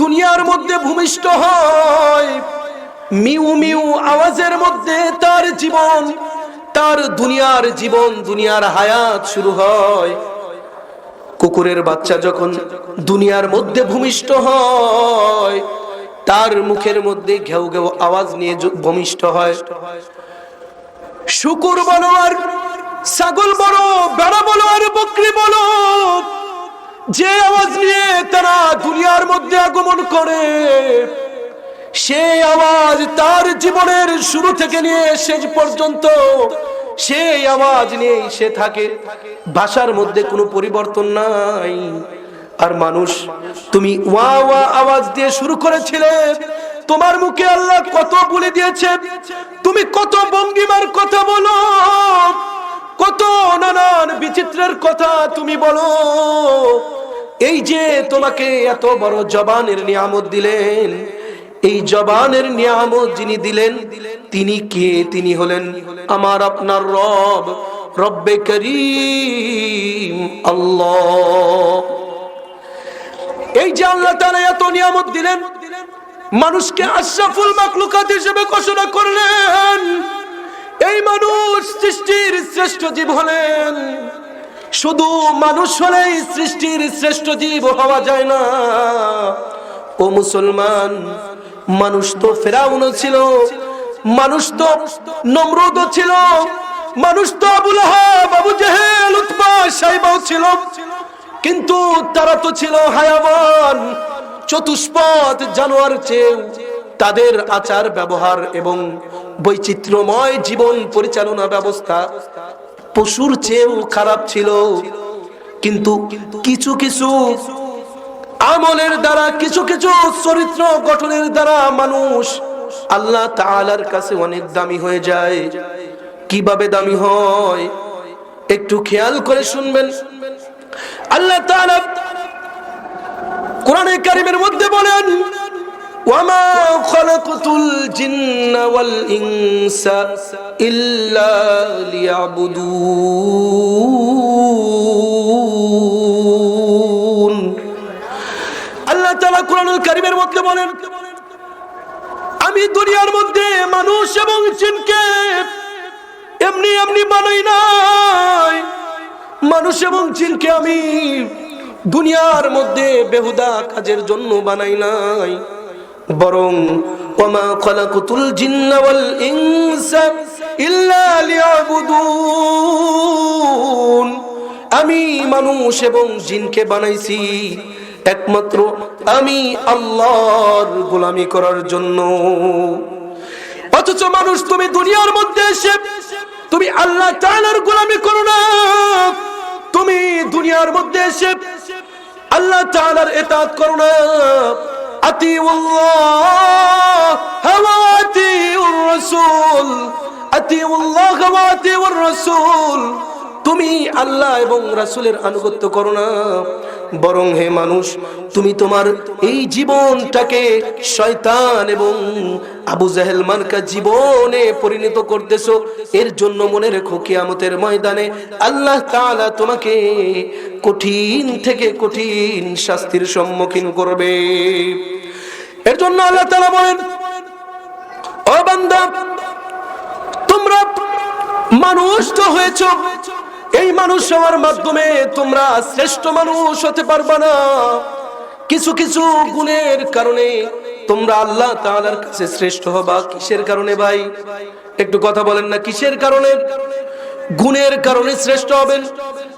দুনিয়ার মধ্যে ভূমিষ্ঠ হয়। মিউ মিউ আওয়াজের মধ্যে তার জীবন, তার দুনিয়ার জীবন, দুনিয়ার হায়াত শুরু হয়। কুকুরের বাচ্চা যখন দুনিয়ার মধ্যে ভূমিষ্ঠ হয়, তার মুখের মধ্যে ঘেউ ঘেউ আওয়াজ নিয়ে ভূমিষ্ঠ হয়। শুকুর বলো আর ছাগল বলো, বেড়া বলো আর বকরি বলো যে আওয়াজ নিয়ে তারা দুনিয়ার মধ্যে আগমন করে সেই আওয়াজ তার জীবনের শুরু থেকে নিয়ে শেষ পর্যন্ত, সেই আওয়াজ নিয়ে সে থাকে। ভাষার মধ্যে কোনো পরিবর্তন নাই। আর মানুষ, তুমি ওয়া ওয়া আওয়াজ দিয়ে শুরু করেছিলে, তোমার মুখে আল্লাহ কত বলে দিয়েছে, তুমি কত ভঙ্গিমার কথা বলো, কত নানান বিচিত্রের কথা তুমি বলো এই যে তোমাকে এত বড় জবানের নিয়ামত দিলেন, এই জবানের নিয়ামত যিনি দিলেন, তিনি কে? তিনি হলেন আমার আপনার রব, রব্বে করিম, আল্লাহ। এই যে আল্লাহ তাআলা এত নিয়ামত দিলেন, মানুষকে আশরাফুল মাকলুকাত হিসেবে ঘোষণা করলেন। এই মানুষ সৃষ্টির শ্রেষ্ঠ জীব হলেন। শুধু মানুষ হলেই সৃষ্টির শ্রেষ্ঠ জীব হওয়া যায় না। ও মুসলমান, মানুষ তো ফেরাউনও ছিল, মানুষ তো নমরুদ ছিল, মানুষ তো আবুল আবু জেহেল সাইবাও ছিল, কিন্তু তারা তো ছিল হায়াবান, চতুষ্পদ জানোয়ার চেয়েও তাদের আচার ব্যবহার এবং বৈচিত্র্যময় জীবন পরিচালনা ব্যবস্থা পশুর চেয়েও খারাপ ছিল। কিন্তু কিছু কিছু আমলের দ্বারা, কিছু কিছু চরিত্র গঠনের দ্বারা মানুষ আল্লাহ তাআলার কাছে অনেক দামি হয়ে যায়। কীভাবে দামি হয়? একটু খেয়াল করে শুনবেন। আল্লাহ কোরআনে কারিমের মধ্যে বলেন খালাকাতুল জিন্না ওয়াল ইনসা ইল্লা লিয়াবুদুন। আল্লাহ তাআলা কোরআনুল কারিমের মধ্যে বলেন, আমি দুনিয়ার মধ্যে মানুষ এবং জিনকে এমনি এমনি বানাই নাই। মানুষ এবং জিনকে আমি দুনিয়ার মধ্যে বেহুদা কাজের জন্য বানাই নাই। বরং খলাকুতুল জিন্না ওয়াল আমি মানুষ এবং জিনকে বানাইছি, একমাত্র আমি আল্লাহর গোলামি করার জন্য। অথচ মানুষ, তুমি দুনিয়ার মধ্যে এসে, তুমি আল্লাহ তাআলার গোলামি করো না। তুমি দুনিয়ার মধ্যে এসে, আল্লাহ তাআলার ইতাআত করো না। আতিউল্লাহ الله আতিউর الرسول আতিউল্লাহ الله আতিউর الرسول তুমি আল্লাহ এবং রাসুলের আনুগত্য করো না। বরং হে মানুষ, তুমি তোমার এই জীবনটাকে শয়তান এবং আবু জাহেল মার্কা জীবনে পরিণত করতেছো। এর জন্য মনে রেখো, কিয়ামতের ময়দানে আল্লাহ তাআলা তোমাকে কঠিন থেকে কঠিন শাস্তির সম্মুখীন করবে। এর জন্য আল্লাহ তাআলা বলেন, ও তোমরা মানুষ তো হয়েছো এই মানুষ হওয়ার মাধ্যমে তোমরা শ্রেষ্ঠ মানুষ হতে পারবা না। কিছু কিছু গুণের কারণে তোমরা আল্লাহ তাআলার কাছে শ্রেষ্ঠ হবা। কিসের কারণে ভাই? একটু কথা বলেন না, কিসের কারণে? গুণের কারণে শ্রেষ্ঠ হবেন।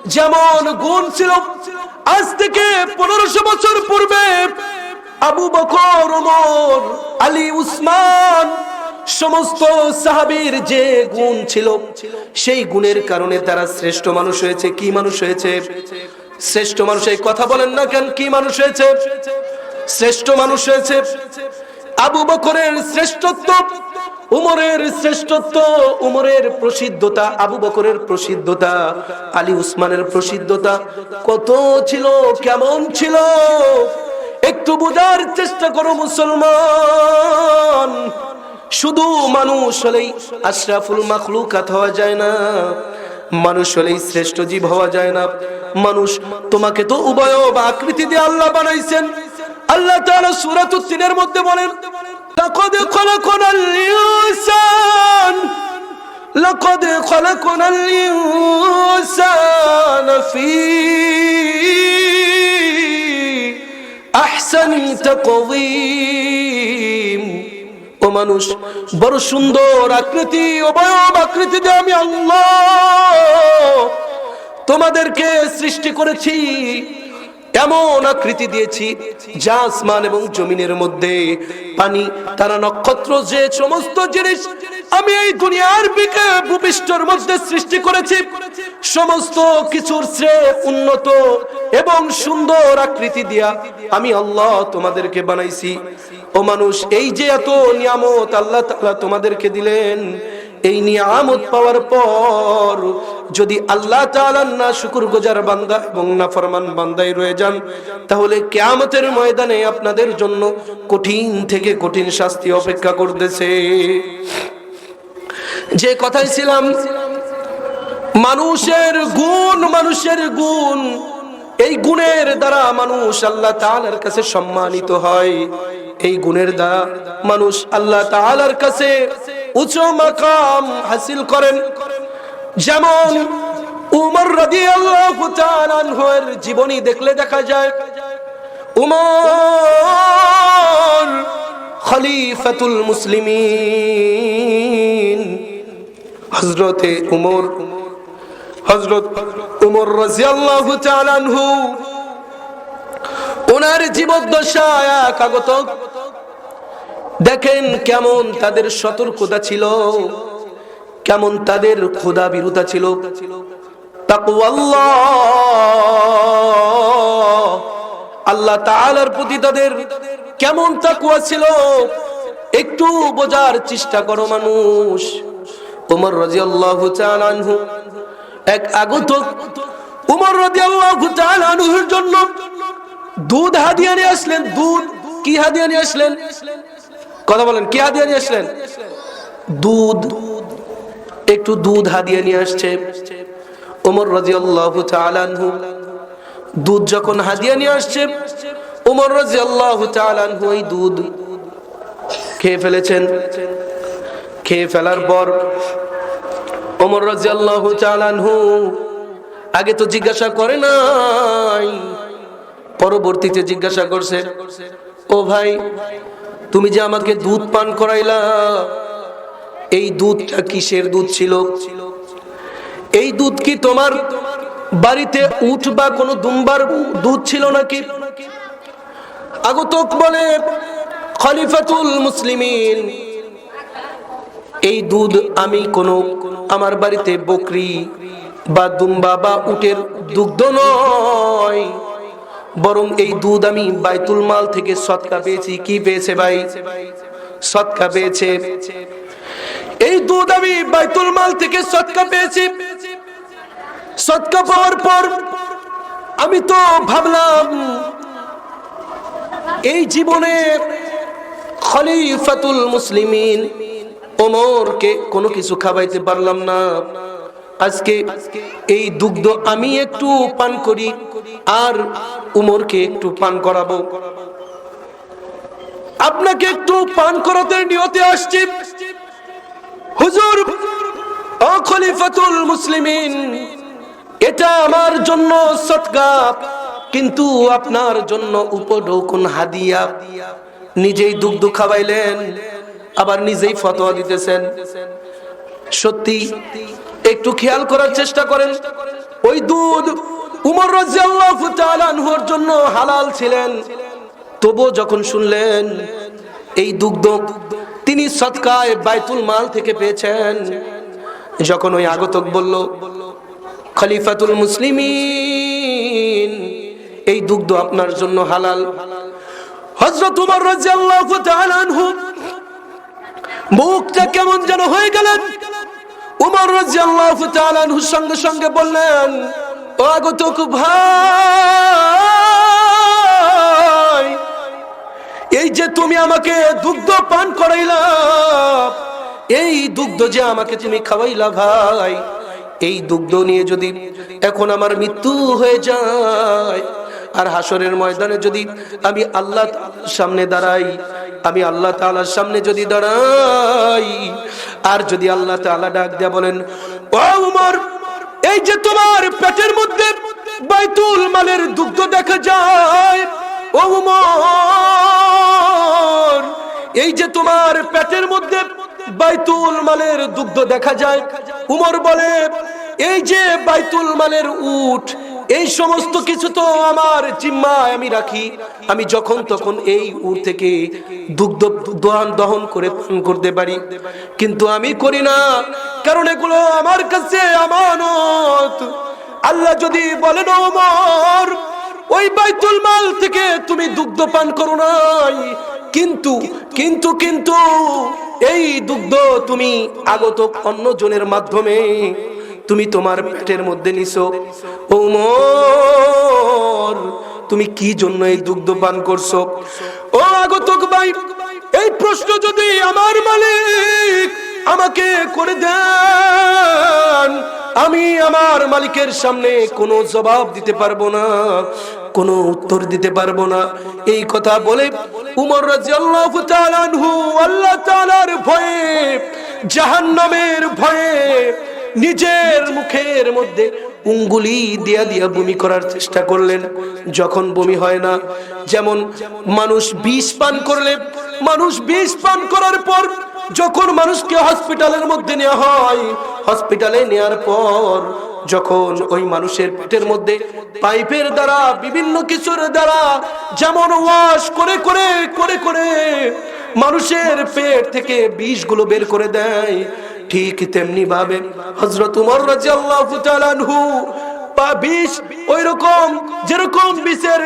যেমন গুণ ছিল, আজ থেকে পনেরোশো বছর পূর্বে আবু বকর, ওমর, আলী, উসমান সমস্ত সাহাবীর যে গুণ ছিল, সেই গুণের কারণে তারা শ্রেষ্ঠ মানুষ হয়েছে। কি মানুষ হয়েছে? শ্রেষ্ঠ মানুষ এই কথা বলেন না কেন? কি মানুষ হয়েছে? শ্রেষ্ঠ মানুষ হয়েছে আবু বকরের শ্রেষ্ঠত্ব, উমরের শ্রেষ্ঠত্ব, উমরের প্রসিদ্ধতা, আবু বকরের প্রসিদ্ধতা, আলী উসমানের প্রসিদ্ধতা। কত ছিল, কেমন ছিল? একটু বোঝার চেষ্টা করো মুসলমান। শুধু মানুষ হলেই আশরাফুল মাখলুকাত হওয়া যায় না। মানুষ হলেই শ্রেষ্ঠ জীব হওয়া যায় না। মানুষ তোমাকে তো উভয় বা আকৃতি দিয়ে আল্লাহ বানাইছেন। আল্লাহ তাআলা সূরাতুত তিনের মধ্যে বলেন, লাকাদ খলাকনাল ইনসান, লাকাদ খলাকনাল ইনসানা ফি আহসানি তাকওয়িম। ও মানুষ, বড় সুন্দর আকৃতি, অবয়ব আকৃতি দিয়ে আমি আল্লাহ তোমাদেরকে সৃষ্টি করেছি, এমন আকৃতি দিয়েছি যা আসমান এবং জমিনের মধ্যে পানি, তারা নক্ষত্র, যে সমস্ত জিনিস আমি এই দুনিয়ার বিকে ভূপৃষ্ঠের মধ্যে সৃষ্টি করেছি, সমস্ত কিছুর শ্রেয় উন্নত এবং সুন্দর আকৃতি দিয়া আমি আল্লাহ তোমাদেরকে বানাইছি। ও মানুষ, এই যে এত নিয়ামত আল্লাহ তাআলা তোমাদেরকে দিলেন, এই নিয়ামত পাওয়ার পর যদি আল্লাহ না শুকুর গুজার বান্দা এবং না ফরমান বান্দাই রয়ে যান, তাহলে কিয়ামতের ময়দানে আপনাদের জন্য কঠিন থেকে কঠিন শাস্তি অপেক্ষা করতেছে। যে কথাই ছিলাম, মানুষের গুণ মানুষের গুণ, এই গুণের দ্বারা মানুষ আল্লাহ তাআলার কাছে সম্মানিত হয়। এই গুণের দ্বারা মানুষ আল্লাহ তাআলার কাছে উচ্চ মাকাম হাসিল করেন। যেমন উমর তাআলা আনহুর জীবনী দেখলে দেখা যায়, উমর খলিফাতুল মুসলিমিন, হযরতে উমর, হযরত উমর তাআলা আনহু ওনার জীবদ্দশায় কাগত দেখেন কেমন তাদের সতর্কতা ছিল, কেমন তাদের খোদা বিরুতা ছিল। আল্লাহ তাআলার প্রতি তাদের কেমন তাকওয়া ছিল, একটু বোঝার চেষ্টা করো মানুষ। রাদিয়াল্লাহু তাআলা আনহু, এক আগত উমর তাআলা আনহুর জন্য দুধ হাদিয়া নিয়ে আসলেন, দুধ কি হাদিয়া নিয়ে আসলেন? কথা বলেন, কি হাদিয়া নিয়ে আসলেন? দুধ, একটু দুধ হাদিয়া নিয়ে আসছে। ওমর তাআলা আনহু, দুধ যখন হাদিয়া নিয়ে আসছে ওমর তাআলা আনহু এই দুধ খেয়ে ফেলেছেন। খেয়ে ফেলার পর ওমর তাআলা আনহু আগে তো জিজ্ঞাসা করে নাই পরবর্তীতে জিজ্ঞাসা করছে, ও ভাই, তুমি যে আমাকে দুধ পান করাইলা, এই দুধটা কিসের দুধ ছিল? এই দুধ কি তোমার বাড়িতে উঠ বা কোনো দুম্বার দুধ ছিল নাকি? আগতক বলে, খলিফাতুল মুসলিমিন, এই দুধ আমি কোনো আমার বাড়িতে বকরি বা দুম্বা বা উটের দুগ্ধ নয়। বরং এই দুধ আমি বাইতুল মাল থেকে সৎকা পেয়েছি। কি পেয়েছে ভাই? সৎকা পেয়েছে। এই দুধ আমি বাইতুল মাল থেকে সৎকা পেয়েছি। সৎকা পাওয়ার পর আমি তো ভাবলাম, এই জীবনে খলিফাতুল মুসলিমিন ওমরকে কোনো কিছু খাওয়াইতে পারলাম না। আজকে এই দুগ্ধ আমি একটু পান করি আর উমরকে একটু পান করাবো। আপনাকে একটু পান করাতে নিয়তে আসছি। হুজুর, ও মুসলিমিন, এটা আমার জন্য সৎকা কিন্তু আপনার জন্য উপঢৌকন হাদিয়া। নিজেই দুগ্ধ খাওয়াইলেন, আবার নিজেই ফতোয়া দিতেছেন। সত্যি একটু খেয়াল করার চেষ্টা করেন। ওই দুধ উমর রাজিয়াল্লাহু জন্য হালাল ছিলেন। তবু যখন শুনলেন এই দুগ্ধ তিনি সৎকায় বাইতুল মাল থেকে পেয়েছেন, যখন ওই আগতক বলল, খলিফাতুল মুসলিমিন, এই দুগ্ধ আপনার জন্য হালাল। হযরত উমর রাদিয়াল্লাহু তাআলা মুখটা কেমন যেন হয়ে গেলেন। উমর রাদিয়াল্লাহু তাআলা সঙ্গে সঙ্গে বললেন আগতক ভাই, এই যে তুমি আমাকে দুগ্ধ পান করাইলা, এই দুগ্ধ যে আমাকে তুমি খাওয়াইলা ভাই, এই দুগ্ধ নিয়ে যদি এখন আমার মৃত্যু হয়ে যায়, আর হাসরের ময়দানে যদি আমি আল্লাহ সামনে দাঁড়াই, আমি আল্লাহ তাআলার সামনে যদি দাঁড়াই আর যদি আল্লাহ তাআলা ডাক দেয়া বলেন, ও উমর, এই যে তোমার পেটের মধ্যে বাইতুল মালের দুগ্ধ দেখা যায়, ও উমর, এই যে তোমার পেটের মধ্যে বাইতুল মালের দুগ্ধ দেখা যায়। উমর বলে, এই যে বাইতুল মালের উট এই সমস্ত কিছু তো আমার জিম্মায় আমি রাখি। আমি যখন তখন এই উট থেকে দুগ্ধ দোয়ান দহন করে পান করতে পারি। কিন্তু আমি করি না, কারণ এগুলো আমার কাছে আমানত। আল্লাহ যদি বলেন, ওমর, ওই বাইতুল মাল থেকে তুমি দুগ্ধ পান করো নাই। কিন্তু কিন্তু কিন্তু, এই দুগ্ধ তুমি আগত অন্য জনের মাধ্যমে তুমি তোমার পেটের মধ্যে নিছো। ওমর তুমি কি জন্য এই দুগ্ধ পান করছ? ও আগতক ভাই, এই প্রশ্ন যদি আমার মালিক আমাকে করে দেন, আমি আমার মালিকের সামনে কোনো জবাব দিতে পারব না, কোনো উত্তর দিতে পারব না। এই কথা বলে উমর রাদিয়াল্লাহু তাআলা আল্লাহ তাআলার ভয়ে, জাহান্নামের ভয়ে নিজের মুখের মধ্যে উঙ্গুলি দিয়া দিয়া বমি করার চেষ্টা করলেন। যখন বমি হয় না, যেমন মানুষ বিষ পান করলে, মানুষ বিষ পান করার পর যখন মানুষকে হসপিটালের মধ্যে নেওয়া হয়, হসপিটালে নেওয়ার পর যখন ওই মানুষের পেটের মধ্যে পাইপের দ্বারা, বিভিন্ন কিছুর দ্বারা যেমন ওয়াশ করে করে করে করে মানুষের পেট থেকে বিষগুলো বের করে দেয় ঠিক তেমনি ভাবে হজরত উমর রাজি আল্লাহ বিষ ওই রকম যেরকম বিষের